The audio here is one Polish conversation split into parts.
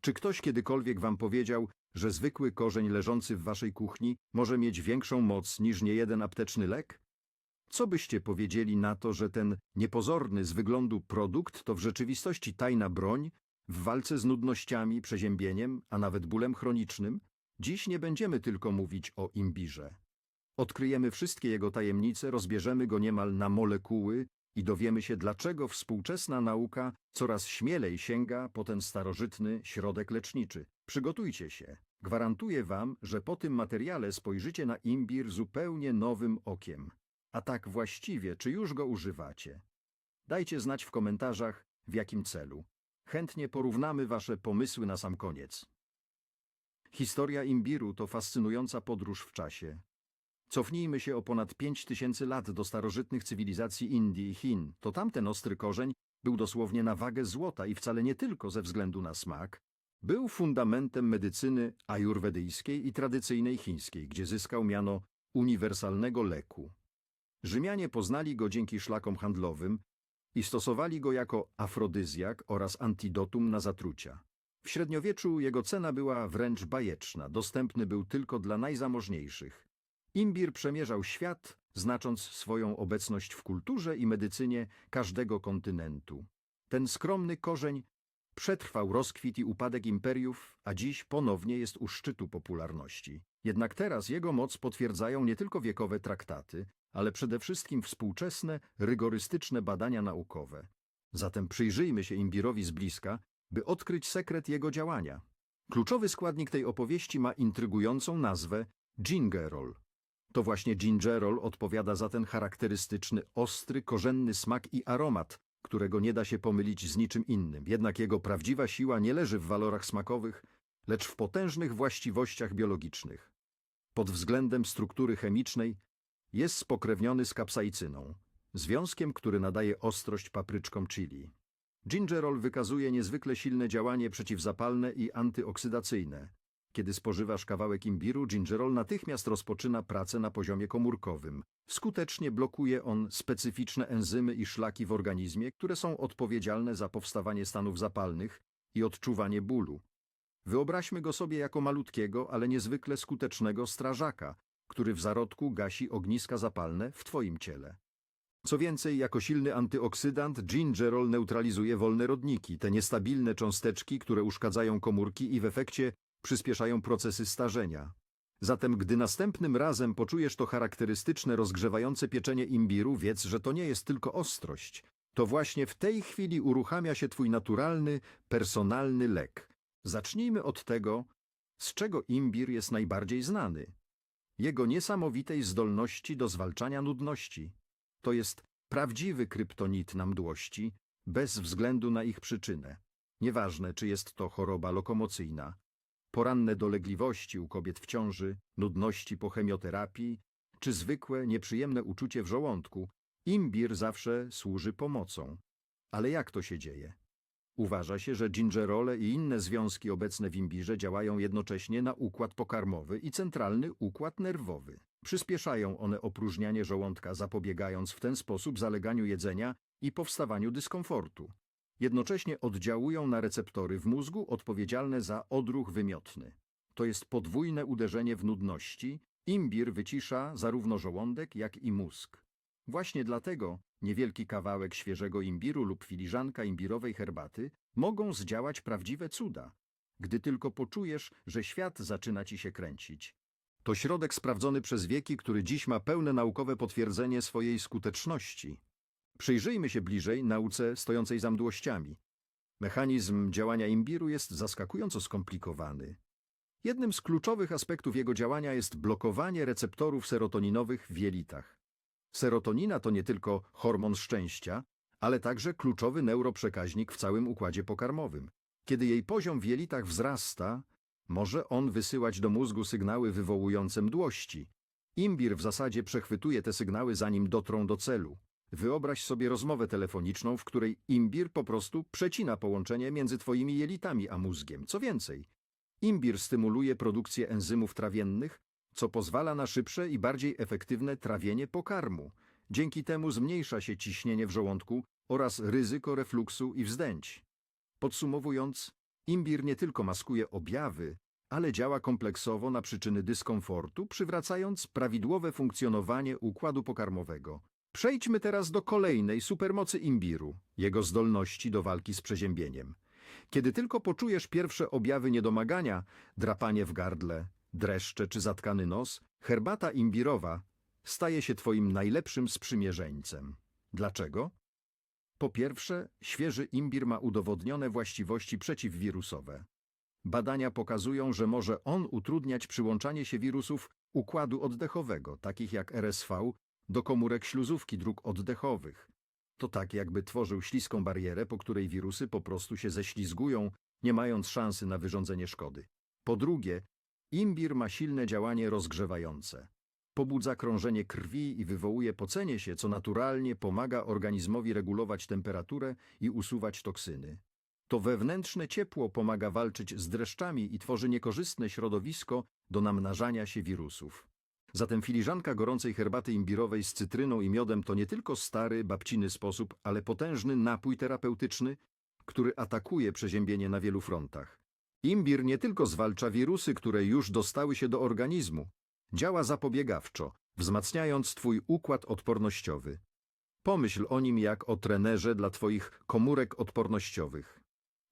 Czy ktoś kiedykolwiek wam powiedział, że zwykły korzeń leżący w waszej kuchni może mieć większą moc niż niejeden apteczny lek? Co byście powiedzieli na to, że ten niepozorny z wyglądu produkt to w rzeczywistości tajna broń w walce z nudnościami, przeziębieniem, a nawet bólem chronicznym? Dziś nie będziemy tylko mówić o imbirze. Odkryjemy wszystkie jego tajemnice, rozbierzemy go niemal na molekuły i dowiemy się, dlaczego współczesna nauka coraz śmielej sięga po ten starożytny środek leczniczy. Przygotujcie się. Gwarantuję wam, że po tym materiale spojrzycie na imbir zupełnie nowym okiem. A tak właściwie, czy już go używacie? Dajcie znać w komentarzach, w jakim celu. Chętnie porównamy wasze pomysły na sam koniec. Historia imbiru to fascynująca podróż w czasie. Cofnijmy się o ponad 5000 lat do starożytnych cywilizacji Indii i Chin. To tamten ostry korzeń był dosłownie na wagę złota i wcale nie tylko ze względu na smak. Był fundamentem medycyny ajurwedyjskiej i tradycyjnej chińskiej, gdzie zyskał miano uniwersalnego leku. Rzymianie poznali go dzięki szlakom handlowym i stosowali go jako afrodyzjak oraz antidotum na zatrucia. W średniowieczu jego cena była wręcz bajeczna, dostępny był tylko dla najzamożniejszych. Imbir przemierzał świat, znacząc swoją obecność w kulturze i medycynie każdego kontynentu. Ten skromny korzeń przetrwał rozkwit i upadek imperiów, a dziś ponownie jest u szczytu popularności. Jednak teraz jego moc potwierdzają nie tylko wiekowe traktaty, ale przede wszystkim współczesne, rygorystyczne badania naukowe. Zatem przyjrzyjmy się imbirowi z bliska, by odkryć sekret jego działania. Kluczowy składnik tej opowieści ma intrygującą nazwę gingerol. To właśnie gingerol odpowiada za ten charakterystyczny, ostry, korzenny smak i aromat, którego nie da się pomylić z niczym innym. Jednak jego prawdziwa siła nie leży w walorach smakowych, lecz w potężnych właściwościach biologicznych. Pod względem struktury chemicznej jest spokrewniony z kapsaicyną, związkiem, który nadaje ostrość papryczkom chili. Gingerol wykazuje niezwykle silne działanie przeciwzapalne i antyoksydacyjne. Kiedy spożywasz kawałek imbiru, gingerol natychmiast rozpoczyna pracę na poziomie komórkowym. Skutecznie blokuje on specyficzne enzymy i szlaki w organizmie, które są odpowiedzialne za powstawanie stanów zapalnych i odczuwanie bólu. Wyobraźmy go sobie jako malutkiego, ale niezwykle skutecznego strażaka, który w zarodku gasi ogniska zapalne w twoim ciele. Co więcej, jako silny antyoksydant, gingerol neutralizuje wolne rodniki, te niestabilne cząsteczki, które uszkadzają komórki i w efekcie przyspieszają procesy starzenia. Zatem gdy następnym razem poczujesz to charakterystyczne rozgrzewające pieczenie imbiru, wiedz, że to nie jest tylko ostrość. To właśnie w tej chwili uruchamia się twój naturalny, personalny lek. Zacznijmy od tego, z czego imbir jest najbardziej znany. Jego niesamowitej zdolności do zwalczania nudności. To jest prawdziwy kryptonit na mdłości, bez względu na ich przyczynę. Nieważne, czy jest to choroba lokomocyjna, poranne dolegliwości u kobiet w ciąży, nudności po chemioterapii, czy zwykłe, nieprzyjemne uczucie w żołądku, imbir zawsze służy pomocą. Ale jak to się dzieje? Uważa się, że gingerole i inne związki obecne w imbirze działają jednocześnie na układ pokarmowy i centralny układ nerwowy. Przyspieszają one opróżnianie żołądka, zapobiegając w ten sposób zaleganiu jedzenia i powstawaniu dyskomfortu. Jednocześnie oddziałują na receptory w mózgu odpowiedzialne za odruch wymiotny. To jest podwójne uderzenie w nudności. Imbir wycisza zarówno żołądek, jak i mózg. Właśnie dlatego niewielki kawałek świeżego imbiru lub filiżanka imbirowej herbaty mogą zdziałać prawdziwe cuda, gdy tylko poczujesz, że świat zaczyna ci się kręcić. To środek sprawdzony przez wieki, który dziś ma pełne naukowe potwierdzenie swojej skuteczności. Przyjrzyjmy się bliżej nauce stojącej za mdłościami. Mechanizm działania imbiru jest zaskakująco skomplikowany. Jednym z kluczowych aspektów jego działania jest blokowanie receptorów serotoninowych w jelitach. Serotonina to nie tylko hormon szczęścia, ale także kluczowy neuroprzekaźnik w całym układzie pokarmowym. Kiedy jej poziom w jelitach wzrasta, może on wysyłać do mózgu sygnały wywołujące mdłości. Imbir w zasadzie przechwytuje te sygnały zanim dotrą do celu. Wyobraź sobie rozmowę telefoniczną, w której imbir po prostu przecina połączenie między twoimi jelitami a mózgiem. Co więcej, imbir stymuluje produkcję enzymów trawiennych, co pozwala na szybsze i bardziej efektywne trawienie pokarmu. Dzięki temu zmniejsza się ciśnienie w żołądku oraz ryzyko refluksu i wzdęć. Podsumowując, Imbir nie tylko maskuje objawy, ale działa kompleksowo na przyczyny dyskomfortu, przywracając prawidłowe funkcjonowanie układu pokarmowego. Przejdźmy teraz do kolejnej supermocy imbiru, jego zdolności do walki z przeziębieniem. Kiedy tylko poczujesz pierwsze objawy niedomagania, drapanie w gardle, dreszcze czy zatkany nos, herbata imbirowa staje się twoim najlepszym sprzymierzeńcem. Dlaczego? Po pierwsze, świeży imbir ma udowodnione właściwości przeciwwirusowe. Badania pokazują, że może on utrudniać przyłączanie się wirusów układu oddechowego, takich jak RSV, do komórek śluzówki dróg oddechowych. To tak, jakby tworzył śliską barierę, po której wirusy po prostu się ześlizgują, nie mając szansy na wyrządzenie szkody. Po drugie, imbir ma silne działanie rozgrzewające. Pobudza krążenie krwi i wywołuje pocenie się, co naturalnie pomaga organizmowi regulować temperaturę i usuwać toksyny. To wewnętrzne ciepło pomaga walczyć z dreszczami i tworzy niekorzystne środowisko do namnażania się wirusów. Zatem filiżanka gorącej herbaty imbirowej z cytryną i miodem to nie tylko stary, babciny sposób, ale potężny napój terapeutyczny, który atakuje przeziębienie na wielu frontach. Imbir nie tylko zwalcza wirusy, które już dostały się do organizmu, działa zapobiegawczo, wzmacniając Twój układ odpornościowy. Pomyśl o nim jak o trenerze dla Twoich komórek odpornościowych.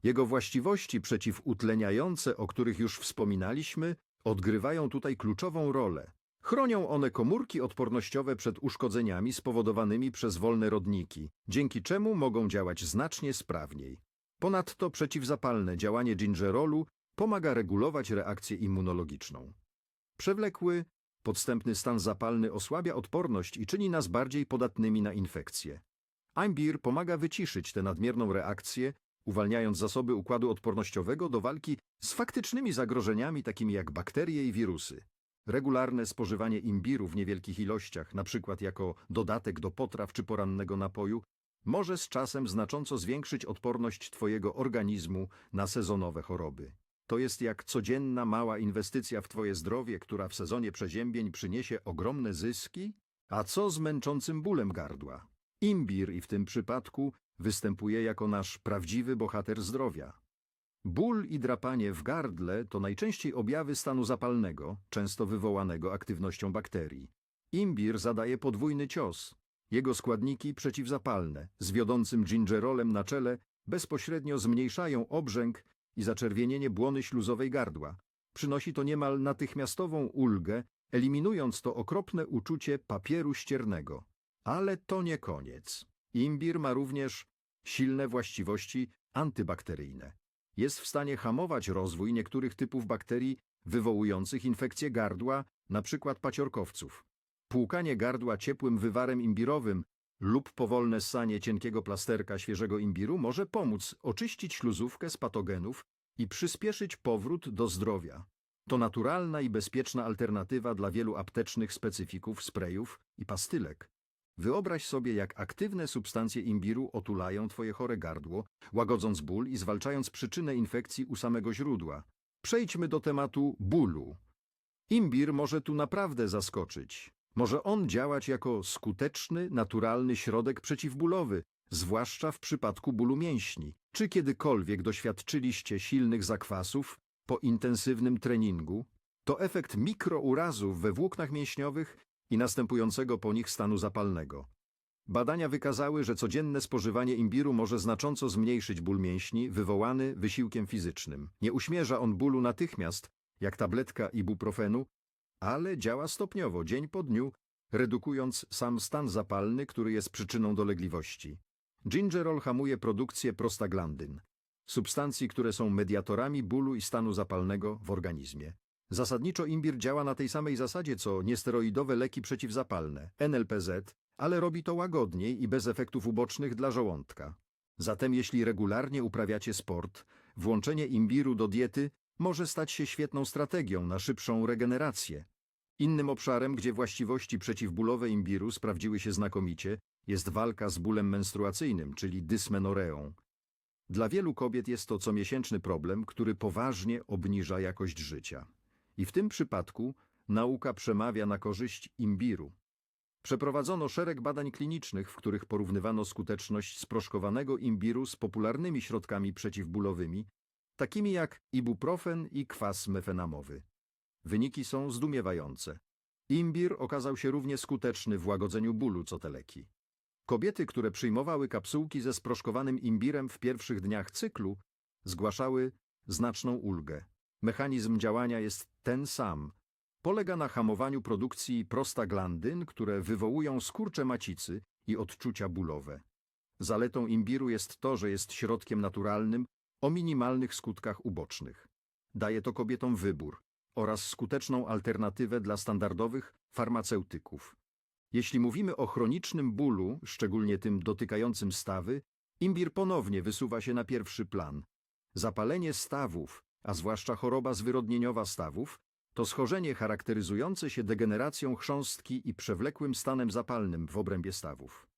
Jego właściwości przeciwutleniające, o których już wspominaliśmy, odgrywają tutaj kluczową rolę. Chronią one komórki odpornościowe przed uszkodzeniami spowodowanymi przez wolne rodniki, dzięki czemu mogą działać znacznie sprawniej. Ponadto przeciwzapalne działanie gingerolu pomaga regulować reakcję immunologiczną. Przewlekły, podstępny stan zapalny osłabia odporność i czyni nas bardziej podatnymi na infekcje. Imbir pomaga wyciszyć tę nadmierną reakcję, uwalniając zasoby układu odpornościowego do walki z faktycznymi zagrożeniami takimi jak bakterie i wirusy. Regularne spożywanie imbiru w niewielkich ilościach, np. jako dodatek do potraw czy porannego napoju, może z czasem znacząco zwiększyć odporność Twojego organizmu na sezonowe choroby. To jest jak codzienna mała inwestycja w Twoje zdrowie, która w sezonie przeziębień przyniesie ogromne zyski? A co z męczącym bólem gardła? Imbir i w tym przypadku występuje jako nasz prawdziwy bohater zdrowia. Ból i drapanie w gardle to najczęściej objawy stanu zapalnego, często wywołanego aktywnością bakterii. Imbir zadaje podwójny cios. Jego składniki przeciwzapalne, z wiodącym gingerolem na czele, bezpośrednio zmniejszają obrzęk i zaczerwienienie błony śluzowej gardła. Przynosi to niemal natychmiastową ulgę, eliminując to okropne uczucie papieru ściernego. Ale to nie koniec. Imbir ma również silne właściwości antybakteryjne. Jest w stanie hamować rozwój niektórych typów bakterii wywołujących infekcję gardła, np. paciorkowców. Płukanie gardła ciepłym wywarem imbirowym lub powolne ssanie cienkiego plasterka świeżego imbiru może pomóc oczyścić śluzówkę z patogenów i przyspieszyć powrót do zdrowia. To naturalna i bezpieczna alternatywa dla wielu aptecznych specyfików, sprayów i pastylek. Wyobraź sobie, jak aktywne substancje imbiru otulają Twoje chore gardło, łagodząc ból i zwalczając przyczynę infekcji u samego źródła. Przejdźmy do tematu bólu. Imbir może tu naprawdę zaskoczyć. Może on działać jako skuteczny, naturalny środek przeciwbólowy, zwłaszcza w przypadku bólu mięśni. Czy kiedykolwiek doświadczyliście silnych zakwasów po intensywnym treningu? To efekt mikrourazów we włóknach mięśniowych i następującego po nich stanu zapalnego. Badania wykazały, że codzienne spożywanie imbiru może znacząco zmniejszyć ból mięśni wywołany wysiłkiem fizycznym. Nie uśmierza on bólu natychmiast, jak tabletka ibuprofenu, ale działa stopniowo, dzień po dniu, redukując sam stan zapalny, który jest przyczyną dolegliwości. Gingerol hamuje produkcję prostaglandyn, substancji, które są mediatorami bólu i stanu zapalnego w organizmie. Zasadniczo imbir działa na tej samej zasadzie co niesteroidowe leki przeciwzapalne, NLPZ, ale robi to łagodniej i bez efektów ubocznych dla żołądka. Zatem jeśli regularnie uprawiacie sport, włączenie imbiru do diety może stać się świetną strategią na szybszą regenerację. Innym obszarem, gdzie właściwości przeciwbólowe imbiru sprawdziły się znakomicie, jest walka z bólem menstruacyjnym, czyli dysmenoreą. Dla wielu kobiet jest to comiesięczny problem, który poważnie obniża jakość życia. I w tym przypadku nauka przemawia na korzyść imbiru. Przeprowadzono szereg badań klinicznych, w których porównywano skuteczność sproszkowanego imbiru z popularnymi środkami przeciwbólowymi takimi jak ibuprofen i kwas mefenamowy. Wyniki są zdumiewające. Imbir okazał się równie skuteczny w łagodzeniu bólu co te leki. Kobiety, które przyjmowały kapsułki ze sproszkowanym imbirem w pierwszych dniach cyklu, zgłaszały znaczną ulgę. Mechanizm działania jest ten sam. Polega na hamowaniu produkcji prostaglandyn, które wywołują skurcze macicy i odczucia bólowe. Zaletą imbiru jest to, że jest środkiem naturalnym o minimalnych skutkach ubocznych. Daje to kobietom wybór oraz skuteczną alternatywę dla standardowych farmaceutyków. Jeśli mówimy o chronicznym bólu, szczególnie tym dotykającym stawy, imbir ponownie wysuwa się na pierwszy plan. Zapalenie stawów, a zwłaszcza choroba zwyrodnieniowa stawów, to schorzenie charakteryzujące się degeneracją chrząstki i przewlekłym stanem zapalnym w obrębie stawów.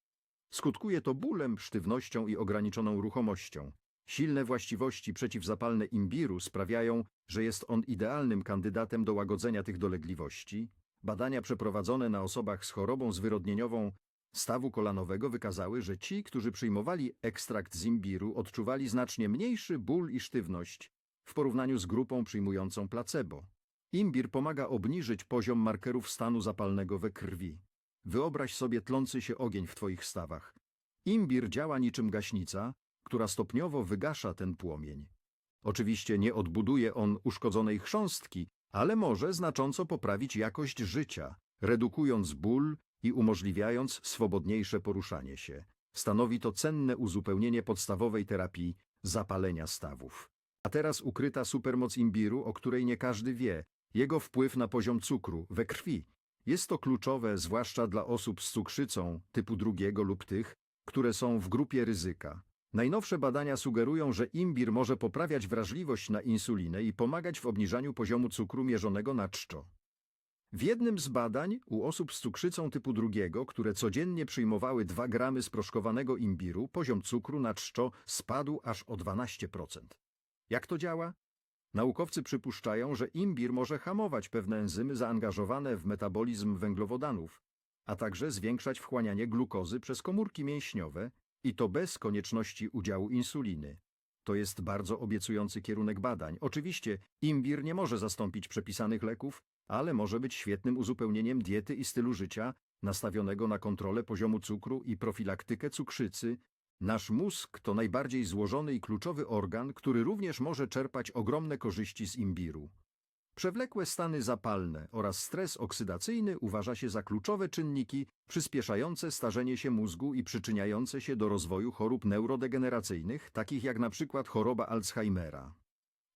Skutkuje to bólem, sztywnością i ograniczoną ruchomością. Silne właściwości przeciwzapalne imbiru sprawiają, że jest on idealnym kandydatem do łagodzenia tych dolegliwości. Badania przeprowadzone na osobach z chorobą zwyrodnieniową stawu kolanowego wykazały, że ci, którzy przyjmowali ekstrakt z imbiru, odczuwali znacznie mniejszy ból i sztywność w porównaniu z grupą przyjmującą placebo. Imbir pomaga obniżyć poziom markerów stanu zapalnego we krwi. Wyobraź sobie tlący się ogień w twoich stawach. Imbir działa niczym gaśnica, która stopniowo wygasza ten płomień. Oczywiście nie odbuduje on uszkodzonej chrząstki, ale może znacząco poprawić jakość życia, redukując ból i umożliwiając swobodniejsze poruszanie się. Stanowi to cenne uzupełnienie podstawowej terapii zapalenia stawów. A teraz ukryta supermoc imbiru, o której nie każdy wie, jego wpływ na poziom cukru we krwi. Jest to kluczowe zwłaszcza dla osób z cukrzycą typu drugiego lub tych, które są w grupie ryzyka. Najnowsze badania sugerują, że imbir może poprawiać wrażliwość na insulinę i pomagać w obniżaniu poziomu cukru mierzonego na czczo. W jednym z badań u osób z cukrzycą typu drugiego, które codziennie przyjmowały 2 gramy sproszkowanego imbiru, poziom cukru na czczo spadł aż o 12%. Jak to działa? Naukowcy przypuszczają, że imbir może hamować pewne enzymy zaangażowane w metabolizm węglowodanów, a także zwiększać wchłanianie glukozy przez komórki mięśniowe i to bez konieczności udziału insuliny. To jest bardzo obiecujący kierunek badań. Oczywiście imbir nie może zastąpić przepisanych leków, ale może być świetnym uzupełnieniem diety i stylu życia nastawionego na kontrolę poziomu cukru i profilaktykę cukrzycy. Nasz mózg to najbardziej złożony i kluczowy organ, który również może czerpać ogromne korzyści z imbiru. Przewlekłe stany zapalne oraz stres oksydacyjny uważa się za kluczowe czynniki przyspieszające starzenie się mózgu i przyczyniające się do rozwoju chorób neurodegeneracyjnych, takich jak przykład choroba Alzheimera.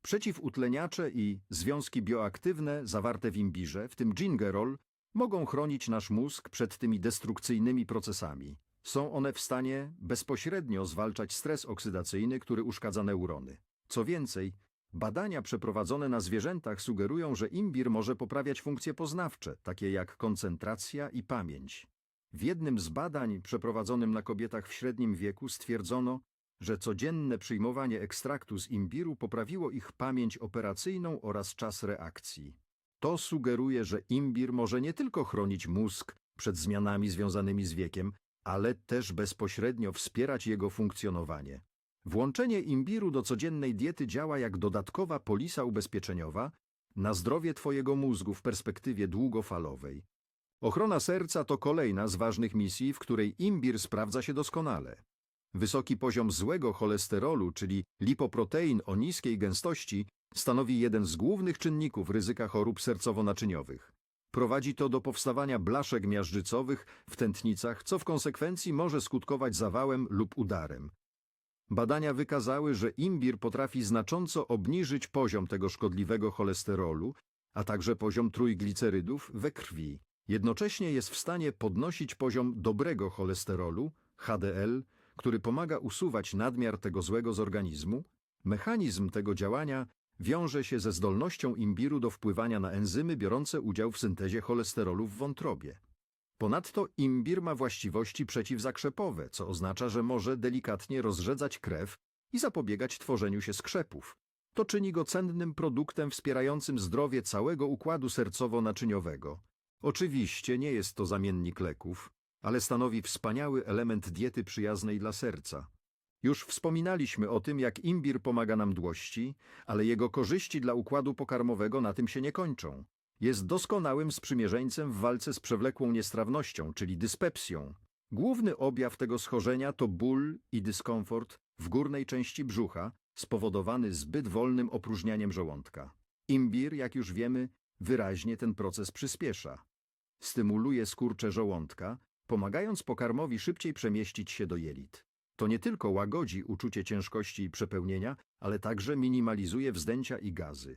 Przeciwutleniacze i związki bioaktywne zawarte w imbirze, w tym gingerol, mogą chronić nasz mózg przed tymi destrukcyjnymi procesami. Są one w stanie bezpośrednio zwalczać stres oksydacyjny, który uszkadza neurony. Co więcej, badania przeprowadzone na zwierzętach sugerują, że imbir może poprawiać funkcje poznawcze, takie jak koncentracja i pamięć. W jednym z badań przeprowadzonym na kobietach w średnim wieku stwierdzono, że codzienne przyjmowanie ekstraktu z imbiru poprawiło ich pamięć operacyjną oraz czas reakcji. To sugeruje, że imbir może nie tylko chronić mózg przed zmianami związanymi z wiekiem, ale też bezpośrednio wspierać jego funkcjonowanie. Włączenie imbiru do codziennej diety działa jak dodatkowa polisa ubezpieczeniowa na zdrowie Twojego mózgu w perspektywie długofalowej. Ochrona serca to kolejna z ważnych misji, w której imbir sprawdza się doskonale. Wysoki poziom złego cholesterolu, czyli lipoprotein o niskiej gęstości, stanowi jeden z głównych czynników ryzyka chorób sercowo-naczyniowych. Prowadzi to do powstawania blaszek miażdżycowych w tętnicach, co w konsekwencji może skutkować zawałem lub udarem. Badania wykazały, że imbir potrafi znacząco obniżyć poziom tego szkodliwego cholesterolu, a także poziom trójglicerydów we krwi. Jednocześnie jest w stanie podnosić poziom dobrego cholesterolu, HDL, który pomaga usuwać nadmiar tego złego z organizmu. Mechanizm tego działania wiąże się ze zdolnością imbiru do wpływania na enzymy biorące udział w syntezie cholesterolu w wątrobie. Ponadto imbir ma właściwości przeciwzakrzepowe, co oznacza, że może delikatnie rozrzedzać krew i zapobiegać tworzeniu się skrzepów. To czyni go cennym produktem wspierającym zdrowie całego układu sercowo-naczyniowego. Oczywiście nie jest to zamiennik leków, ale stanowi wspaniały element diety przyjaznej dla serca. Już wspominaliśmy o tym, jak imbir pomaga na mdłości, ale jego korzyści dla układu pokarmowego na tym się nie kończą. Jest doskonałym sprzymierzeńcem w walce z przewlekłą niestrawnością, czyli dyspepsją. Główny objaw tego schorzenia to ból i dyskomfort w górnej części brzucha, spowodowany zbyt wolnym opróżnianiem żołądka. Imbir, jak już wiemy, wyraźnie ten proces przyspiesza. Stymuluje skurcze żołądka, pomagając pokarmowi szybciej przemieścić się do jelit. To nie tylko łagodzi uczucie ciężkości i przepełnienia, ale także minimalizuje wzdęcia i gazy.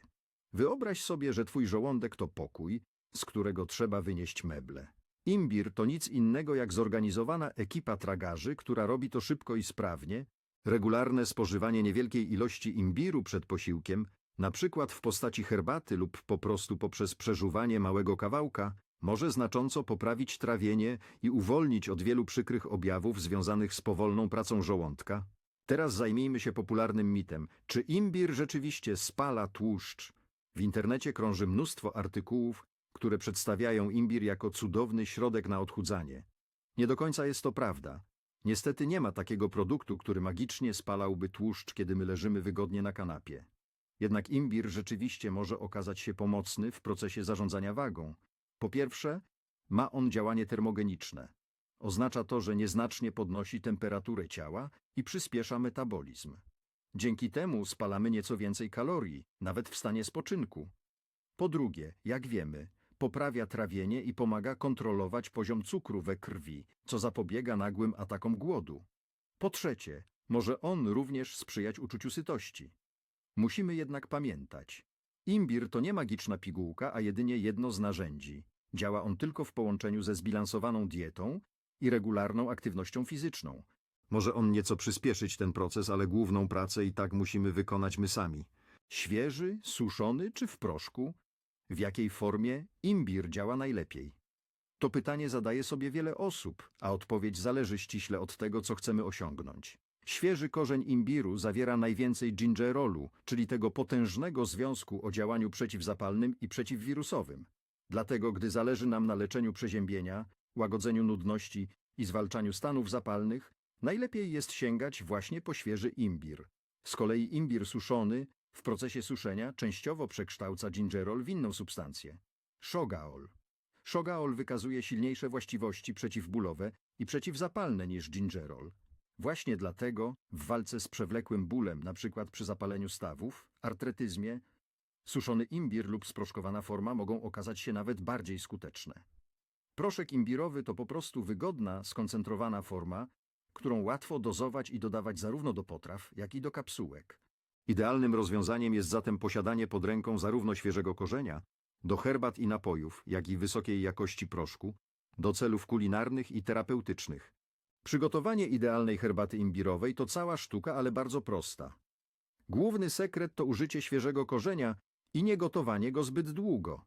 Wyobraź sobie, że twój żołądek to pokój, z którego trzeba wynieść meble. Imbir to nic innego jak zorganizowana ekipa tragarzy, która robi to szybko i sprawnie. Regularne spożywanie niewielkiej ilości imbiru przed posiłkiem, na przykład w postaci herbaty lub po prostu poprzez przeżuwanie małego kawałka, może znacząco poprawić trawienie i uwolnić od wielu przykrych objawów związanych z powolną pracą żołądka. Teraz zajmijmy się popularnym mitem. Czy imbir rzeczywiście spala tłuszcz? W internecie krąży mnóstwo artykułów, które przedstawiają imbir jako cudowny środek na odchudzanie. Nie do końca jest to prawda. Niestety nie ma takiego produktu, który magicznie spalałby tłuszcz, kiedy my leżymy wygodnie na kanapie. Jednak imbir rzeczywiście może okazać się pomocny w procesie zarządzania wagą. Po pierwsze, ma on działanie termogeniczne. Oznacza to, że nieznacznie podnosi temperaturę ciała i przyspiesza metabolizm. Dzięki temu spalamy nieco więcej kalorii, nawet w stanie spoczynku. Po drugie, jak wiemy, poprawia trawienie i pomaga kontrolować poziom cukru we krwi, co zapobiega nagłym atakom głodu. Po trzecie, może on również sprzyjać uczuciu sytości. Musimy jednak pamiętać, imbir to nie magiczna pigułka, a jedynie jedno z narzędzi. Działa on tylko w połączeniu ze zbilansowaną dietą i regularną aktywnością fizyczną. Może on nieco przyspieszyć ten proces, ale główną pracę i tak musimy wykonać my sami. Świeży, suszony czy w proszku? W jakiej formie imbir działa najlepiej? To pytanie zadaje sobie wiele osób, a odpowiedź zależy ściśle od tego, co chcemy osiągnąć. Świeży korzeń imbiru zawiera najwięcej gingerolu, czyli tego potężnego związku o działaniu przeciwzapalnym i przeciwwirusowym. Dlatego, gdy zależy nam na leczeniu przeziębienia, łagodzeniu nudności i zwalczaniu stanów zapalnych, najlepiej jest sięgać właśnie po świeży imbir. Z kolei imbir suszony w procesie suszenia częściowo przekształca gingerol w inną substancję shogaol. Shogaol wykazuje silniejsze właściwości przeciwbólowe i przeciwzapalne niż gingerol. Właśnie dlatego w walce z przewlekłym bólem, np. przy zapaleniu stawów, artretyzmie, suszony imbir lub sproszkowana forma mogą okazać się nawet bardziej skuteczne. Proszek imbirowy to po prostu wygodna, skoncentrowana forma, którą łatwo dozować i dodawać zarówno do potraw, jak i do kapsułek. Idealnym rozwiązaniem jest zatem posiadanie pod ręką zarówno świeżego korzenia, do herbat i napojów, jak i wysokiej jakości proszku, do celów kulinarnych i terapeutycznych. Przygotowanie idealnej herbaty imbirowej to cała sztuka, ale bardzo prosta. Główny sekret to użycie świeżego korzenia i nie gotowanie go zbyt długo.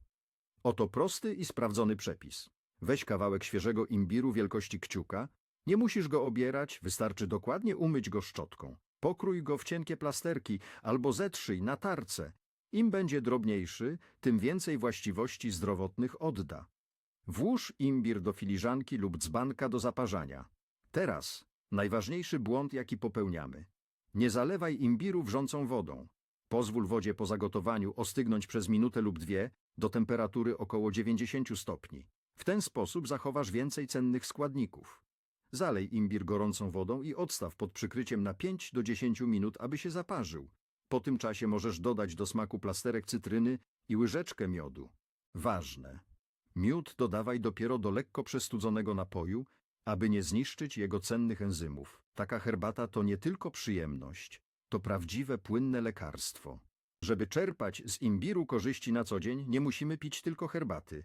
Oto prosty i sprawdzony przepis. Weź kawałek świeżego imbiru wielkości kciuka, nie musisz go obierać, wystarczy dokładnie umyć go szczotką. Pokrój go w cienkie plasterki albo zetrzyj na tarce. Im będzie drobniejszy, tym więcej właściwości zdrowotnych odda. Włóż imbir do filiżanki lub dzbanka do zaparzania. Teraz najważniejszy błąd, jaki popełniamy. Nie zalewaj imbiru wrzącą wodą. Pozwól wodzie po zagotowaniu ostygnąć przez minutę lub dwie do temperatury około 90 stopni. W ten sposób zachowasz więcej cennych składników. Zalej imbir gorącą wodą i odstaw pod przykryciem na 5 do 10 minut, aby się zaparzył. Po tym czasie możesz dodać do smaku plasterek cytryny i łyżeczkę miodu. Ważne. Miód dodawaj dopiero do lekko przestudzonego napoju, aby nie zniszczyć jego cennych enzymów. Taka herbata to nie tylko przyjemność, to prawdziwe płynne lekarstwo. Żeby czerpać z imbiru korzyści na co dzień, nie musimy pić tylko herbaty.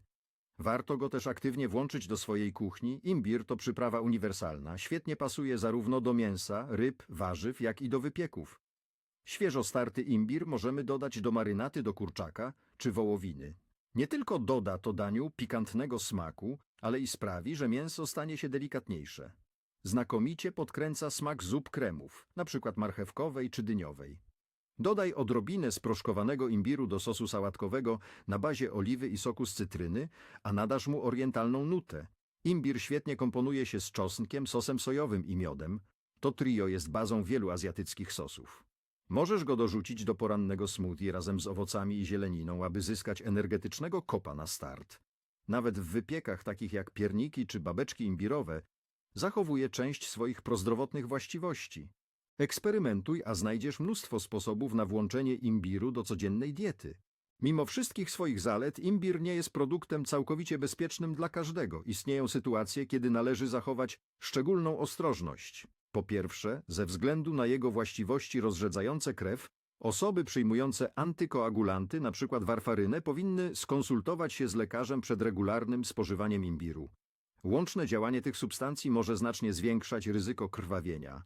Warto go też aktywnie włączyć do swojej kuchni. Imbir to przyprawa uniwersalna, świetnie pasuje zarówno do mięsa, ryb, warzyw, jak i do wypieków. Świeżo starty imbir możemy dodać do marynaty do kurczaka czy wołowiny. Nie tylko doda to daniu pikantnego smaku, ale i sprawi, że mięso stanie się delikatniejsze. Znakomicie podkręca smak zup kremów, np. marchewkowej czy dyniowej. Dodaj odrobinę sproszkowanego imbiru do sosu sałatkowego na bazie oliwy i soku z cytryny, a nadasz mu orientalną nutę. Imbir świetnie komponuje się z czosnkiem, sosem sojowym i miodem. To trio jest bazą wielu azjatyckich sosów. Możesz go dorzucić do porannego smoothie razem z owocami i zieleniną, aby zyskać energetycznego kopa na start. Nawet w wypiekach takich jak pierniki czy babeczki imbirowe zachowuje część swoich prozdrowotnych właściwości. Eksperymentuj, a znajdziesz mnóstwo sposobów na włączenie imbiru do codziennej diety. Mimo wszystkich swoich zalet, imbir nie jest produktem całkowicie bezpiecznym dla każdego. Istnieją sytuacje, kiedy należy zachować szczególną ostrożność. Po pierwsze, ze względu na jego właściwości rozrzedzające krew, osoby przyjmujące antykoagulanty, np. warfarynę, powinny skonsultować się z lekarzem przed regularnym spożywaniem imbiru. Łączne działanie tych substancji może znacznie zwiększać ryzyko krwawienia.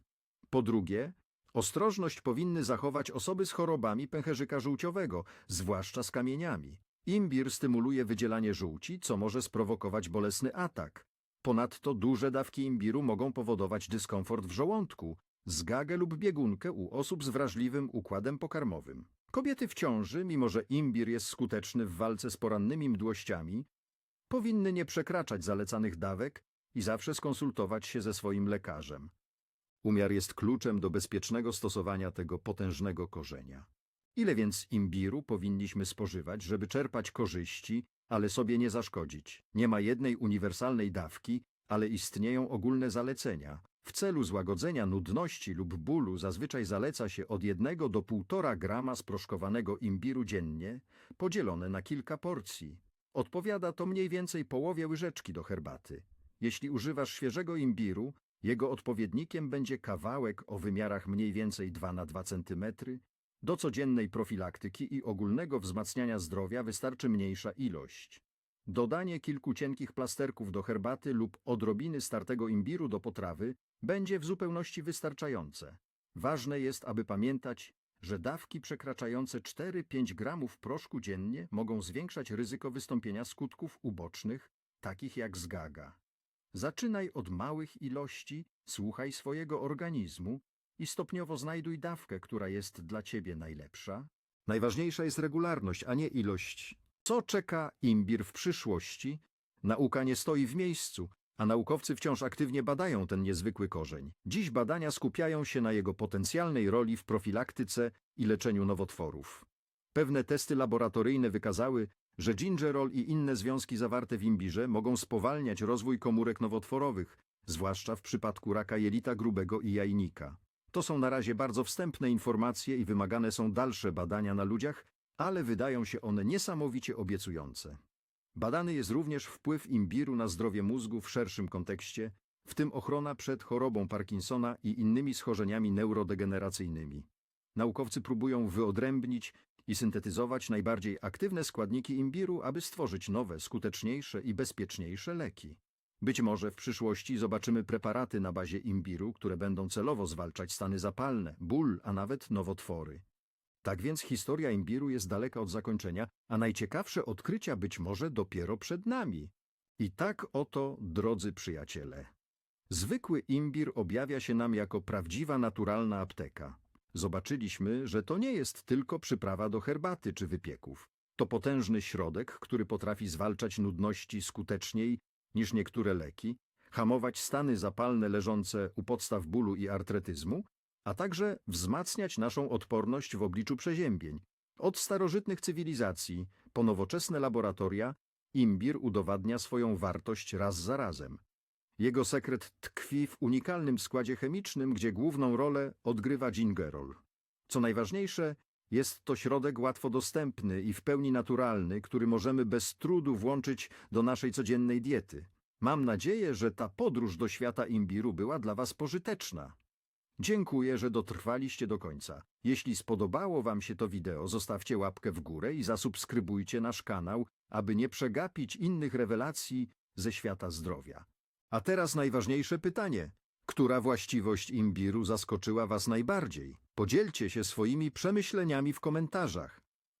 Po drugie, ostrożność powinny zachować osoby z chorobami pęcherzyka żółciowego, zwłaszcza z kamieniami. Imbir stymuluje wydzielanie żółci, co może sprowokować bolesny atak. Ponadto duże dawki imbiru mogą powodować dyskomfort w żołądku, zgagę lub biegunkę u osób z wrażliwym układem pokarmowym. Kobiety w ciąży, mimo że imbir jest skuteczny w walce z porannymi mdłościami, powinny nie przekraczać zalecanych dawek i zawsze skonsultować się ze swoim lekarzem. Umiar jest kluczem do bezpiecznego stosowania tego potężnego korzenia. Ile więc imbiru powinniśmy spożywać, żeby czerpać korzyści, ale sobie nie zaszkodzić? Nie ma jednej uniwersalnej dawki, ale istnieją ogólne zalecenia. W celu złagodzenia nudności lub bólu zazwyczaj zaleca się od 1 do 1,5 grama sproszkowanego imbiru dziennie, podzielone na kilka porcji. Odpowiada to mniej więcej połowie łyżeczki do herbaty. Jeśli używasz świeżego imbiru, jego odpowiednikiem będzie kawałek o wymiarach mniej więcej 2 na 2 cm. Do codziennej profilaktyki i ogólnego wzmacniania zdrowia wystarczy mniejsza ilość. Dodanie kilku cienkich plasterków do herbaty lub odrobiny startego imbiru do potrawy będzie w zupełności wystarczające. Ważne jest, aby pamiętać, że dawki przekraczające 4-5 gramów proszku dziennie mogą zwiększać ryzyko wystąpienia skutków ubocznych, takich jak zgaga. Zaczynaj od małych ilości, słuchaj swojego organizmu i stopniowo znajduj dawkę, która jest dla ciebie najlepsza. Najważniejsza jest regularność, a nie ilość. Co czeka imbir w przyszłości? Nauka nie stoi w miejscu, a naukowcy wciąż aktywnie badają ten niezwykły korzeń. Dziś badania skupiają się na jego potencjalnej roli w profilaktyce i leczeniu nowotworów. Pewne testy laboratoryjne wykazały, że gingerol i inne związki zawarte w imbirze mogą spowalniać rozwój komórek nowotworowych, zwłaszcza w przypadku raka jelita grubego i jajnika. To są na razie bardzo wstępne informacje i wymagane są dalsze badania na ludziach, ale wydają się one niesamowicie obiecujące. Badany jest również wpływ imbiru na zdrowie mózgu w szerszym kontekście, w tym ochrona przed chorobą Parkinsona i innymi schorzeniami neurodegeneracyjnymi. Naukowcy próbują wyodrębnić i syntetyzować najbardziej aktywne składniki imbiru, aby stworzyć nowe, skuteczniejsze i bezpieczniejsze leki. Być może w przyszłości zobaczymy preparaty na bazie imbiru, które będą celowo zwalczać stany zapalne, ból, a nawet nowotwory. Tak więc historia imbiru jest daleka od zakończenia, a najciekawsze odkrycia być może dopiero przed nami. I tak oto, drodzy przyjaciele. Zwykły imbir objawia się nam jako prawdziwa naturalna apteka. Zobaczyliśmy, że to nie jest tylko przyprawa do herbaty czy wypieków. To potężny środek, który potrafi zwalczać nudności skuteczniej niż niektóre leki, hamować stany zapalne leżące u podstaw bólu i artretyzmu, a także wzmacniać naszą odporność w obliczu przeziębień. Od starożytnych cywilizacji po nowoczesne laboratoria imbir udowadnia swoją wartość raz za razem. Jego sekret tkwi w unikalnym składzie chemicznym, gdzie główną rolę odgrywa gingerol. Co najważniejsze, jest to środek łatwo dostępny i w pełni naturalny, który możemy bez trudu włączyć do naszej codziennej diety. Mam nadzieję, że ta podróż do świata imbiru była dla Was pożyteczna. Dziękuję, że dotrwaliście do końca. Jeśli spodobało Wam się to wideo, zostawcie łapkę w górę i zasubskrybujcie nasz kanał, aby nie przegapić innych rewelacji ze świata zdrowia. A teraz najważniejsze pytanie. Która właściwość imbiru zaskoczyła Was najbardziej? Podzielcie się swoimi przemyśleniami w komentarzach.